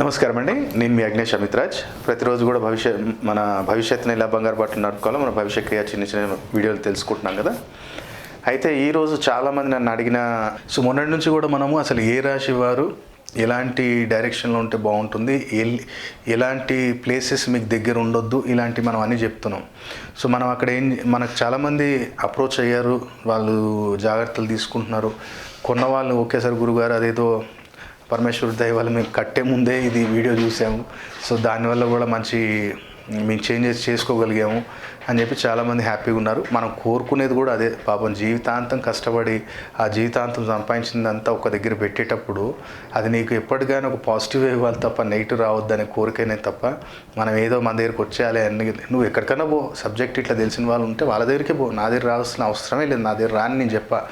నమస్కారం అండి నేను మీ అగ్నేష్ అమిత్రాజ్ ప్రతిరోజు కూడా భవిష్య మన భవిష్యత్తుని ఎలా బంగారు బట్టలు నడుపుకోవాలో మన భవిష్య క్రియ చిన్న చిన్న వీడియోలు తెలుసుకుంటున్నాం కదా. అయితే ఈరోజు చాలామంది నన్ను అడిగిన సో మొన్నటి నుంచి కూడా మనము అసలు ఏ రాశి వారు ఎలాంటి డైరెక్షన్లో ఉంటే బాగుంటుంది ఎలాంటి ప్లేసెస్ మీకు దగ్గర ఉండొద్దు ఇలాంటి మనం అన్నీ చెప్తున్నాం. సో మనం అక్కడ ఏం మనకు చాలామంది అప్రోచ్ అయ్యారు వాళ్ళు జాగ్రత్తలు తీసుకుంటున్నారు. కొన్న వాళ్ళు ఒకేసారి గురుగారు అదేదో పరమేశ్వరు దయవల్ల మేము కట్టే ముందే ఇది వీడియో చూసాము. సో దానివల్ల కూడా మంచి మేము చేంజెస్ చేసుకోగలిగాము అని చెప్పి చాలామంది హ్యాపీగా ఉన్నారు. మనం కోరుకునేది కూడా అదే. పాపం జీవితాంతం కష్టపడి ఆ జీవితాంతం సంపాదించిందంతా ఒక దగ్గర పెట్టేటప్పుడు అది నీకు ఎప్పటికైనా ఒక పాజిటివ్ ఇవ్వాలి తప్ప నెగిటివ్ రావద్దనే కోరికనే తప్ప మనం ఏదో మన దగ్గరికి వచ్చేయాలి అన్ని నువ్వు ఎక్కడికైనా పో. సబ్జెక్ట్ ఇట్లా తెలిసిన వాళ్ళు ఉంటే వాళ్ళ దగ్గరికే పో. నా దగ్గర రావాల్సిన అవసరమే లేదు. నా దగ్గర రాని నేను చెప్పా.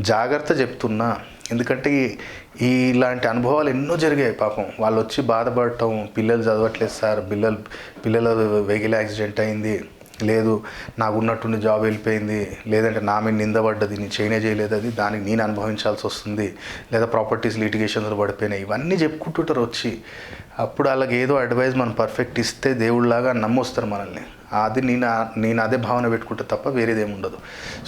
జాగ్రత్త చెప్తున్నా. ఎందుకంటే ఈ- ఇలాంటి అనుభవాలు ఎన్నో జరిగాయి పాపం. వాళ్ళు వచ్చి బాధపడటం పిల్లలు చదవట్లేదు సార్ పిల్లలు పిల్లల వెహికల్ యాక్సిడెంట్ అయింది. లేదు నాకు ఉన్నట్టుండి జాబ్ వెళ్ళిపోయింది. లేదంటే నా మీద నిందబడ్డది నేను చేయనే చేయలేదు అది. దానికి నేను అనుభవించాల్సి వస్తుంది. లేదా ప్రాపర్టీస్ లిటిగేషన్స్లో పడిపోయినాయి. ఇవన్నీ చెప్పుకుంటుంటారు వచ్చి. అప్పుడు అలాగేదో అడ్వైస్ మనం పర్ఫెక్ట్ ఇస్తే దేవుళ్ళలాగా నమ్మొస్తారు మనల్ని. అది నేను నేను అదే భావన పెట్టుకుంటే తప్ప వేరేదేమి ఉండదు.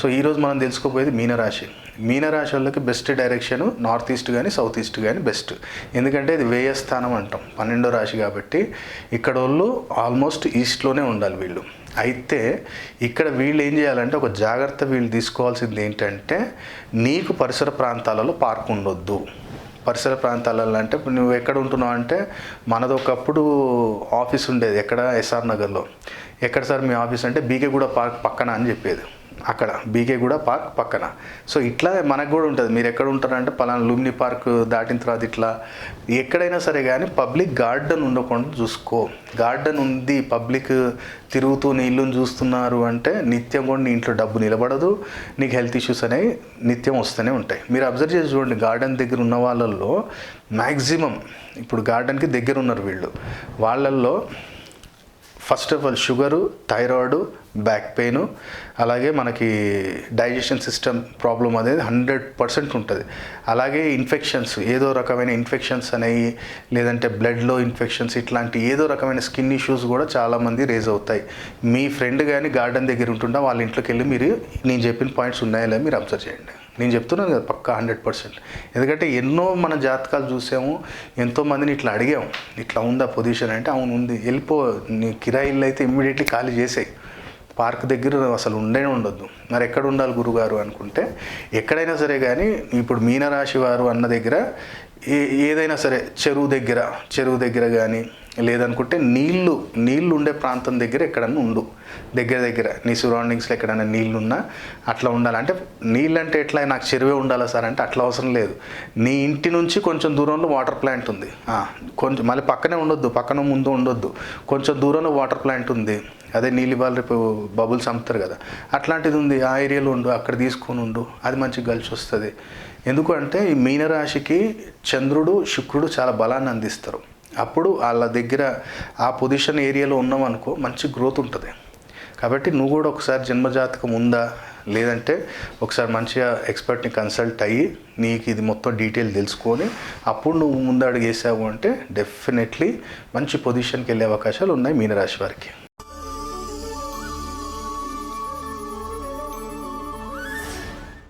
సో ఈరోజు మనం తెలుసుకోబోయేది మీనరాశి. మీనరాశి వాళ్ళకి బెస్ట్ డైరెక్షన్ నార్త్ ఈస్ట్ కానీ సౌత్ ఈస్ట్ కానీ బెస్ట్ ఎందుకంటే ఇది వేయస్థానం అంటాం. పన్నెండో రాశి కాబట్టి ఇక్కడ వాళ్ళు ఆల్మోస్ట్ ఈస్ట్లోనే ఉండాలి వీళ్ళు. అయితే ఇక్కడ వీళ్ళు ఏం చేయాలంటే ఒక జాగ్రత్త వీళ్ళు తీసుకోవాల్సింది ఏంటంటే నీకు పరిసర ప్రాంతాలలో పార్క్ ఉండొద్దు. పరిసర ప్రాంతాలలో అంటే ఇప్పుడు నువ్వు ఎక్కడ ఉంటున్నావు అంటే మనది ఒకప్పుడు ఆఫీస్ ఉండేది ఎక్కడ? ఎస్ఆర్ నగర్లో. ఎక్కడ సార్ మీ ఆఫీస్ అంటే బీకేగూడ పార్క్ పక్కన అని చెప్పేది. అక్కడ బీకే కూడా పార్క్ పక్కన. సో ఇట్లా మనకు కూడా ఉంటుంది. మీరు ఎక్కడ ఉంటారంటే పలానా లుమ్ని పార్క్ దాటిన తర్వాత ఇట్లా ఎక్కడైనా సరే కానీ పబ్లిక్ గార్డెన్ ఉండకుండా చూసుకో. గార్డెన్ ఉంది పబ్లిక్ తిరుగుతూ నీళ్ళుని చూస్తున్నారు అంటే నిత్యం కూడా నీ ఇంట్లో డబ్బు నిలబడదు నీకు హెల్త్ ఇష్యూస్ అనేవి నిత్యం వస్తూనే ఉంటాయి. మీరు అబ్జర్వ్ చేసి చూడండి గార్డెన్ దగ్గర ఉన్న వాళ్ళల్లో మ్యాక్సిమం ఇప్పుడు గార్డెన్కి దగ్గర ఉన్నారు వీళ్ళు. వాళ్ళల్లో first of all sugar thyroid back pain అలాగే మనకి డైజెషన్ సిస్టమ్ ప్రాబ్లం అనేది హండ్రెడ్ పర్సెంట్ ఉంటుంది. అలాగే ఇన్ఫెక్షన్స్ ఏదో రకమైన ఇన్ఫెక్షన్స్ అనేవి లేదంటే బ్లడ్లో ఇన్ఫెక్షన్స్ ఇట్లాంటి ఏదో రకమైన స్కిన్ ఇష్యూస్ కూడా చాలామంది రేజ్ అవుతాయి. మీ ఫ్రెండ్ కానీ గార్డెన్ దగ్గర ఉంటుందా వాళ్ళ ఇంట్లోకి వెళ్ళి మీరు నేను చెప్పిన పాయింట్స్ ఉన్నాయో లేదా మీరు అబ్జర్వ్ చేయండి. నేను చెప్తున్నాను కదా పక్కా హండ్రెడ్ పర్సెంట్ ఎందుకంటే ఎన్నో మన జాతకాలు చూసాము ఎంతో మందిని ఇట్లా అడిగాము. ఇట్లా ఉందా పొజిషన్ అంటే అవును ఉంది వెళ్ళిపో నీ కిరాయిల్లు అయితే ఇమ్మీడియట్లీ ఖాళీ చేసేయి. పార్క్ దగ్గర అసలు ఉండే ఉండొద్దు. మరి ఎక్కడ ఉండాలి గురుగారు అనుకుంటే ఎక్కడైనా సరే కానీ ఇప్పుడు మీనరాశి వారు అన్న దగ్గర ఏ ఏదైనా సరే చెరువు దగ్గర చెరువు దగ్గర కానీ లేదనుకుంటే నీళ్ళు నీళ్ళు ఉండే ప్రాంతం దగ్గర ఎక్కడన్నా ఉండు. దగ్గర దగ్గర నీ సరౌండింగ్స్లో ఎక్కడైనా నీళ్ళు ఉన్నా అట్లా ఉండాలి. అంటే నీళ్ళు అంటే ఎట్లా? నాకు చెరువే ఉండాలా సార్ అంటే అట్లా అవసరం లేదు. నీ ఇంటి నుంచి కొంచెం దూరంలో వాటర్ ప్లాంట్ ఉంది. కొంచెం మళ్ళీ పక్కనే ఉండొద్దు పక్కన ముందు ఉండొద్దు. కొంచెం దూరంలో వాటర్ ప్లాంట్ ఉంది. అదే నీళ్ళు బాల్ రేపు బబుల్స్ అమ్ముతారు కదా. అట్లాంటిది ఉంది. ఆ ఏరియాలో ఉండు అక్కడ తీసుకొని ఉండు. అది మంచిగా కలిసి వస్తుంది. ఎందుకంటే ఈ మీనరాశికి చంద్రుడు శుక్రుడు చాలా బలాన్ని అందిస్తారు. అప్పుడు వాళ్ళ దగ్గర ఆ పొజిషన్ ఏరియాలో ఉన్నామనుకో మంచి గ్రోత్ ఉంటుంది. కాబట్టి నువ్వు కూడా ఒకసారి జన్మజాతకం ఉందా? లేదంటే ఒకసారి మంచిగా ఎక్స్పర్ట్ని కన్సల్ట్ అయ్యి నీకు ఇది మొత్తం డీటెయిల్ తెలుసుకొని అప్పుడు నువ్వు ముందు అడుగేసావు అంటే డెఫినెట్లీ మంచి పొజిషన్కి వెళ్ళే అవకాశాలు ఉన్నాయి మీనరాశి వారికి.